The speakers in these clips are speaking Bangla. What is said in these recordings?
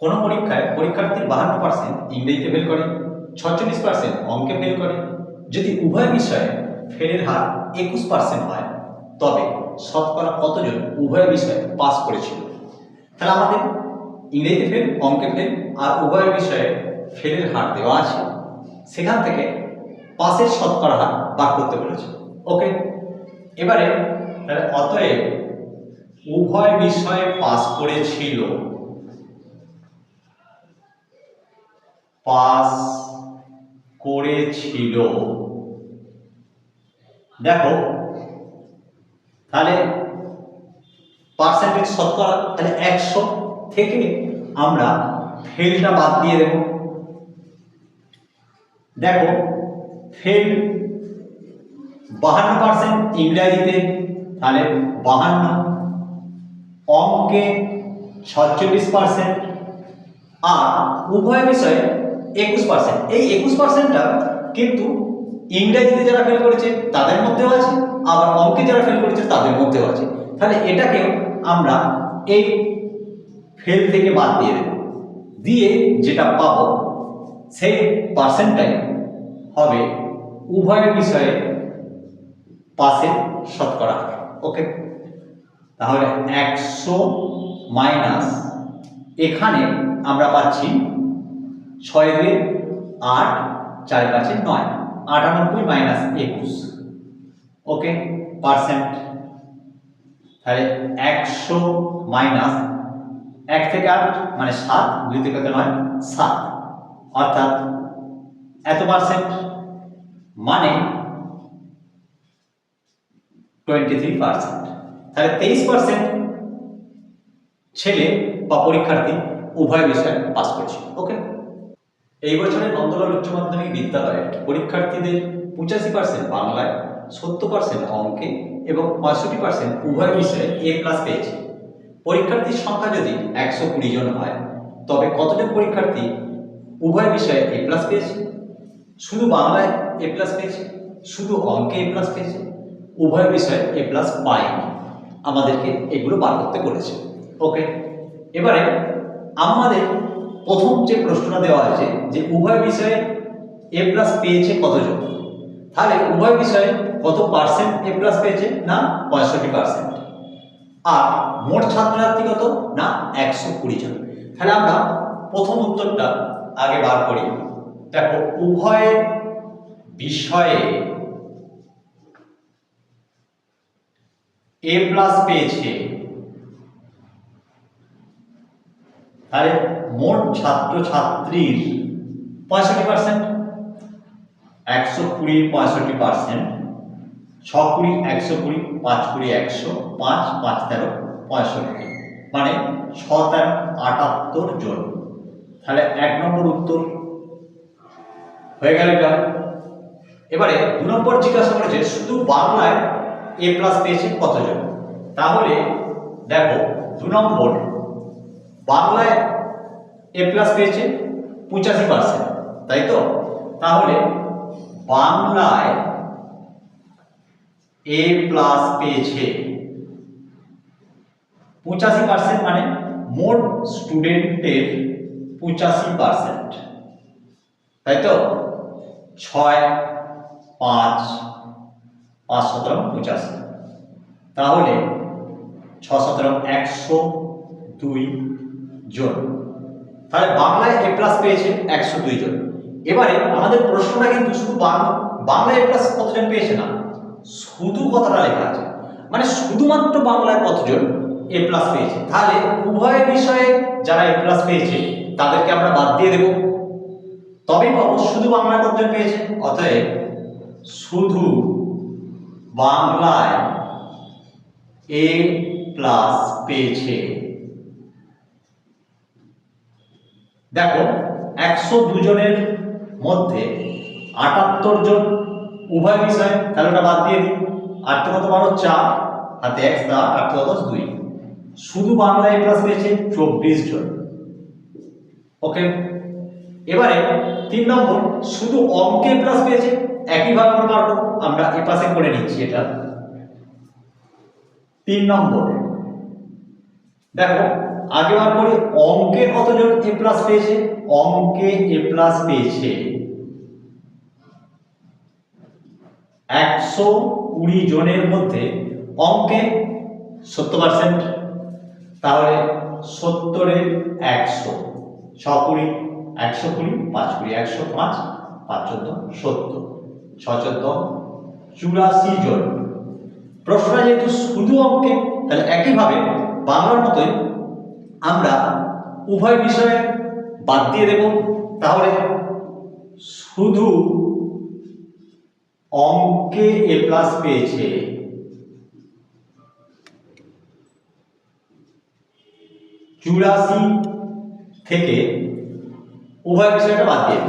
কোনো পরীক্ষায় পরীক্ষার্থীর বাহান্ন পার্সেন্ট ইংরেজিতে ফেল করে ছচল্লিশ পার্সেন্ট অঙ্কে ফেল করে। যদি উভয় বিষয়ে ফেলের হার একুশ পার্সেন্ট হয়, তবে শতকরা কতজন উভয় বিষয়ে পাস করেছিল? তাহলে আমাদের ইংরেজিতে ফেল অঙ্কে ফেল আর উভয় বিষয়ে ফেলের হার দেওয়া আছে। সেখান থেকে পাসের শতকরা হার বার করতে বলেছে। ওকে এবারে তাহলে অতএব উভয় বিষয়ে পাস করেছিল। পাস করেছিল। দেখো, তাহলে পার্সেন্টেজ শতকরা তাহলে একশো থেকে আমরা ফেলটা বাদ দিয়ে দেব। দেখো ফেল বাহান্ন পার্সেন্ট ইংরাজিতে, তাহলে বাহান্ন। অঙ্কে সাতচল্লিশ পার্সেন্ট আর উভয় বিষয়ে একুশ পার্সেন্ট এই একুশ পার্সেন্টটা কিন্তু ইংরেজিতে যারা ফেল করেছে, তাদের মধ্যেও আছে। আবার অঙ্কে যারা ফেল করেছে, তাদের মধ্যেও আছে। তাহলে এটাকে আমরা এই ফেল থেকে বাদ দিয়ে দেব। দিয়ে যেটা পাবো, সেই পার্সেন্টটাই হবে উভয় বিষয়ে পাশে শতকরা ওকে? তাহলে একশো মাইনাস এখানে আমরা পাচ্ছি ছয় দুই আট, চার পাঁচে নয়। আটানব্বই মাইনাস একুশ। ওকে পার্সেন্ট তাহলে একশো মাইনাস এক থেকে আট মানে সাত, দুই থেকে নয়? সাত। অর্থাৎ এত পার্সেন্ট মানে টোয়েন্টি থ্রি পার্সেন্ট তাহলে তেইশ পার্সেন্ট ছেলে বা পরীক্ষার্থী উভয় বিষয়ে পাস করছে। ওকে এই বছরের নন্দলাল উচ্চ মাধ্যমিক বিদ্যালয়ে পরীক্ষার্থীদের পঁচাশি পার্সেন্ট বাংলায়, সত্তর পার্সেন্ট অঙ্কে এবং পঁয়ষট্টি পার্সেন্ট উভয় বিষয়ে এ প্লাস পেয়েছে। পরীক্ষার্থীর সংখ্যা যদি একশো কুড়ি জন হয়, তবে কতজন পরীক্ষার্থী উভয় বিষয়ে এ প্লাস পেয়েছে? শুধু বাংলায় এ প্লাস পেয়েছে, শুধু অঙ্কে এ প্লাস পেয়েছে, উভয় বিষয়ে এ প্লাস পায়নি। আমাদেরকে এগুলো বার করতে বলেছে। ওকে এবারে আমাদের প্রথম যে প্রশ্নটা দেওয়া আছে যে উভয় বিষয়ে এ প্লাস পেয়েছে কতজন? তাহলে উভয় বিষয়ে কত পার্সেন্ট এ প্লাস পেয়েছে না পঁয়ষট্টি পার্সেন্ট আর মোট ছাত্রছাত্রী কত? না একশো কুড়ি জন। তাহলে আমরা প্রথম উত্তরটা আগে বার করি। দেখো উভয় বিষয়ে এ প্লাস পেয়েছে তাহলে মোট ছাত্রছাত্রীর পঁয়ষট্টি পার্সেন্ট একশো কুড়ি, পঁয়ষট্টি পার্সেন্ট ছ কুড়ি, একশো কুড়ি, পাঁচ কুড়ি, একশো, পাঁচ পাঁচ তেরো, পঁয়ষট্টি। মানে ছ তেরো, আটাত্তর জন। তাহলে এক নম্বর উত্তর হয়ে গেল এটা। এবারে দু নম্বর জিজ্ঞাসা করেছে শুধু বাংলায় এ প্লাস পেয়েছে কতজন? তাহলে দেখো, দু নম্বর বাংলায় এ প্লাস পেয়েছে পঁচাশি পার্সেন্ট তাই তো? তাহলে বাংলায় এ প্লাস পেয়েছে পঁচাশি পার্সেন্ট মানে মোট স্টুডেন্টের পঁচাশি পার্সেন্ট তাই তো? ছয়, পাঁচ পাঁচ সতেরো পঁচাশি। তাহলে ছ সতেরো একশো দুই জন। তাহলে বাংলায় এ প্লাস পেয়েছে একশো দুই জন। এবারে আমাদের প্রশ্নটা কিন্তু শুধু বাংলা বাংলায় এ প্লাস কতজন পেয়েছে না? শুধু কথাটা লেখা আছে। মানে শুধুমাত্র বাংলায় কতজন এ প্লাস পেয়েছে? তাহলে উভয় বিষয়ে যারা এ প্লাস পেয়েছে, তাদেরকে আমরা বাদ দিয়ে দেব। তবেই পাবো শুধু বাংলায় কতজন পেয়েছে? অতএব শুধু বাংলায় এ প্লাস পেয়েছে দেখো, একশো দুজনের মধ্যে আটাত্তর জন উভয় বিষয়, তাহলে ওটা বাদ দিয়ে দিই। আট কত বারো চার হাতে এক সাত আট দশ দুই। শুধু বাংলায় প্লাস পেয়েছে চব্বিশ জন। ওকে এবারে তিন নম্বর, শুধু অঙ্কে প্লাস পেয়েছে একইভাবে আমরা পারব আমরা এ পাশে করে নিচ্ছি এটা। তিন নম্বর, দেখো আগে বার করি অঙ্কে কতজন এ প্লাস পেয়েছে? অঙ্কে এ প্লাস পেয়েছে একশো কুড়ি জনের মধ্যে অঙ্কে সত্তর পার্সেন্ট তাহলে সত্তরের একশো ছ কুড়ি, একশো কুড়ি, পাঁচ কুড়ি, একশো পাঁচ পাঁচ চোদ্দ, সত্তর ছ চোদ্দ, চুরাশি জন। প্রশ্নটা যেহেতু শুধু অঙ্কে, তাহলে একইভাবে বাংলার মতোই আমরা উভয় বিষয়ে বাদ দিয়ে দেব। তাহলে শুধু অঙ্কে এ প্লাস পেয়েছে। চুরাশি থেকে উভয় বিষয়টা বাদ দিয়ে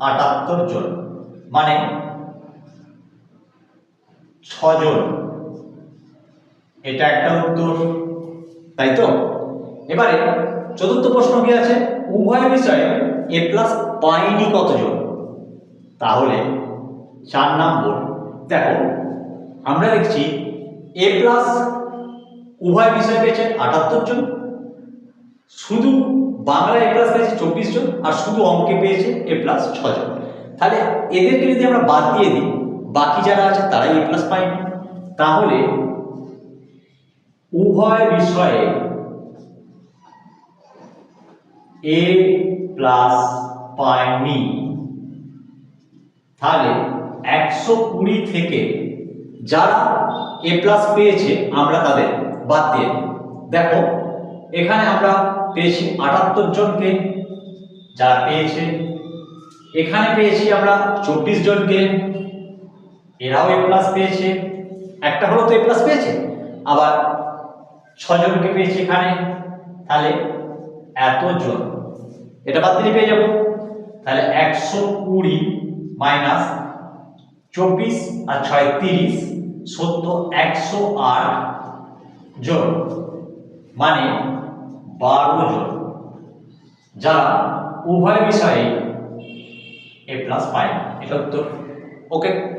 আটাত্তর জন। মানে ছজন। এটা একটা উত্তর, তাই তো? এবারে চতুর্থ প্রশ্ন কি আছে? উভয় বিষয়ে এ প্লাস পায়নি কতজন? তাহলে চার নম্বর দেখো, আমরা দেখছি এ প্লাস উভয় বিষয় পেয়েছে আটাত্তর জন। শুধু বাংলা এ প্লাস পেয়েছে চব্বিশ জন, আর শুধু অঙ্কে পেয়েছে এ প্লাস ছজন। তাহলে এদেরকে যদি আমরা বাদ দিয়ে দিই, বাকি যারা আছে তারাই এ প্লাস পায়নি। তাহলে উভয় বিষয়ে এ প্লাস পায়নি তাহলে একশো কুড়ি থেকে যারা এ প্লাস পেয়েছে, আমরা তাদের বাদ দিয়ে। দেখো, এখানে আমরা পেয়েছি আটাত্তর জনকে, যারা পেয়েছে, এখানে পেয়েছি আমরা চব্বিশ জনকে, এরাও এ প্লাস পেয়েছে, একটা হলো তো এ প্লাস পেয়েছে, আবার ছজনকে পেয়েছি এখানে, তাহলে এতজন। এটা বাদ দিলে পেয়ে যাব। তাহলে একশো কুড়ি মাইনাস চব্বিশ আর ছয় তিরিশ সত্তর একশো আট জন। মানে বারো জন। যারা উভয় বিষয়ে এ প্লাস পায়। এটা উত্তর। ওকে।